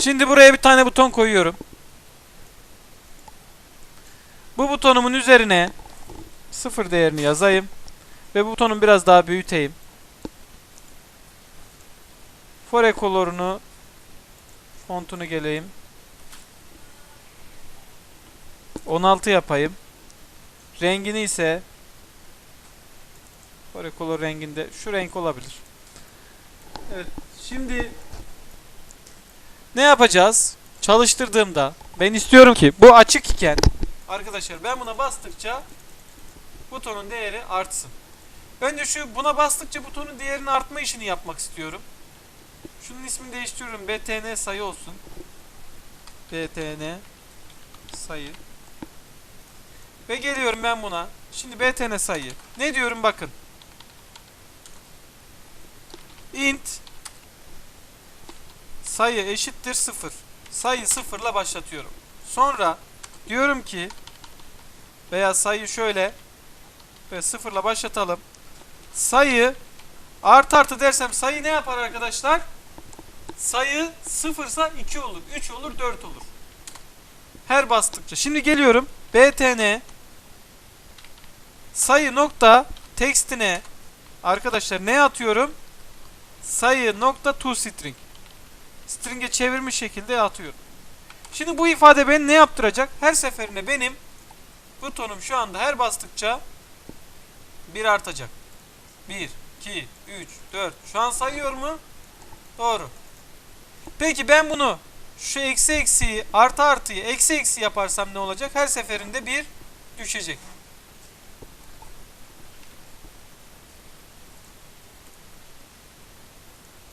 Şimdi buraya bir tane buton koyuyorum. Bu butonumun üzerine sıfır değerini yazayım. Ve bu butonun biraz daha büyüteyim. Fore color'unu fontunu geleyim. 16 yapayım. Rengini ise Fore color renginde şu renk olabilir. Evet. Şimdi ne yapacağız? Çalıştırdığımda ben istiyorum ki bu açık iken arkadaşlar ben buna bastıkça butonun değeri artsın. Önce şu buna bastıkça butonun değerinin artma işini yapmak istiyorum. Şunun ismini değiştiriyorum. BTN sayı olsun. BTN sayı. Ve geliyorum ben buna. Şimdi BTN sayı. Ne diyorum bakın. int sayı eşittir 0. Sayı sıfırla başlatıyorum. Sonra diyorum ki veya sayı şöyle ve sıfırla başlatalım. Sayı artı artı dersem sayı ne yapar arkadaşlar? Sayı sıfırsa 2 olur, 3 olur, 4 olur. Her bastıkça. Şimdi geliyorum. btn sayı nokta tekstine arkadaşlar ne atıyorum? Sayı nokta to string. String'e çevirmiş şekilde atıyorum. Şimdi bu ifade beni ne yaptıracak? Her seferinde benim butonum şu anda her bastıkça bir artacak. 1, 2, 3, 4. Şu an sayıyor mu? Doğru. Peki ben bunu şu eksi eksiyi artı artıyı eksi eksi yaparsam ne olacak? Her seferinde bir düşecek.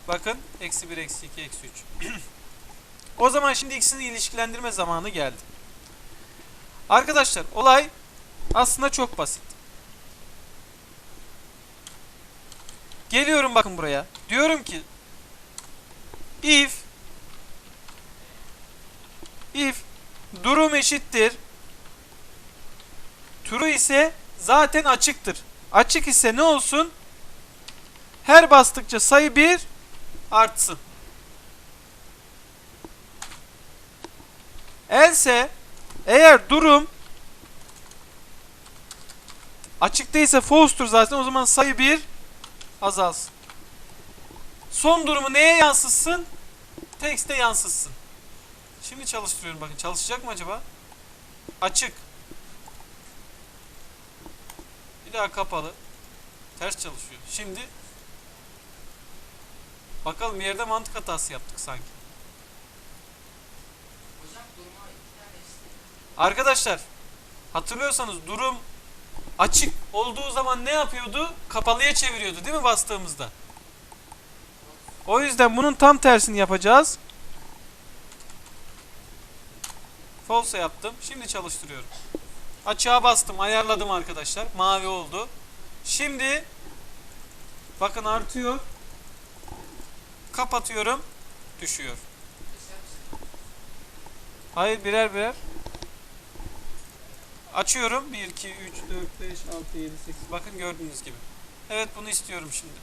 Bakın eksi 1 eksi 2 eksi 3. o zaman şimdi ikisini ilişkilendirme zamanı geldi. Arkadaşlar olay aslında çok basit. Geliyorum bakın buraya. Diyorum ki if if durum eşittir true ise zaten açıktır. Açık ise ne olsun? Her bastıkça sayı 1 artsın. Else eğer durum açık değilse false'tur zaten o zaman sayı 1 azalsın. Son durumu neye yansıtsın? Tekste yansıtsın. Şimdi çalıştırıyorum bakın. Çalışacak mı acaba? Açık. Bir daha kapalı. Ters çalışıyor. Şimdi bakalım yerde mantık hatası yaptık sanki. Arkadaşlar hatırlıyorsanız durum açık olduğu zaman ne yapıyordu? Kapalıya çeviriyordu değil mi bastığımızda? O yüzden bunun tam tersini yapacağız. False yaptım. Şimdi çalıştırıyorum. Açığa bastım. Ayarladım arkadaşlar. Mavi oldu. Şimdi bakın artıyor. Kapatıyorum. Düşüyor. Hayır birer birer. Açıyorum. 1, 2, 3, 4, 5, 6, 7, 8. Bakın gördüğünüz gibi. Evet bunu istiyorum şimdi.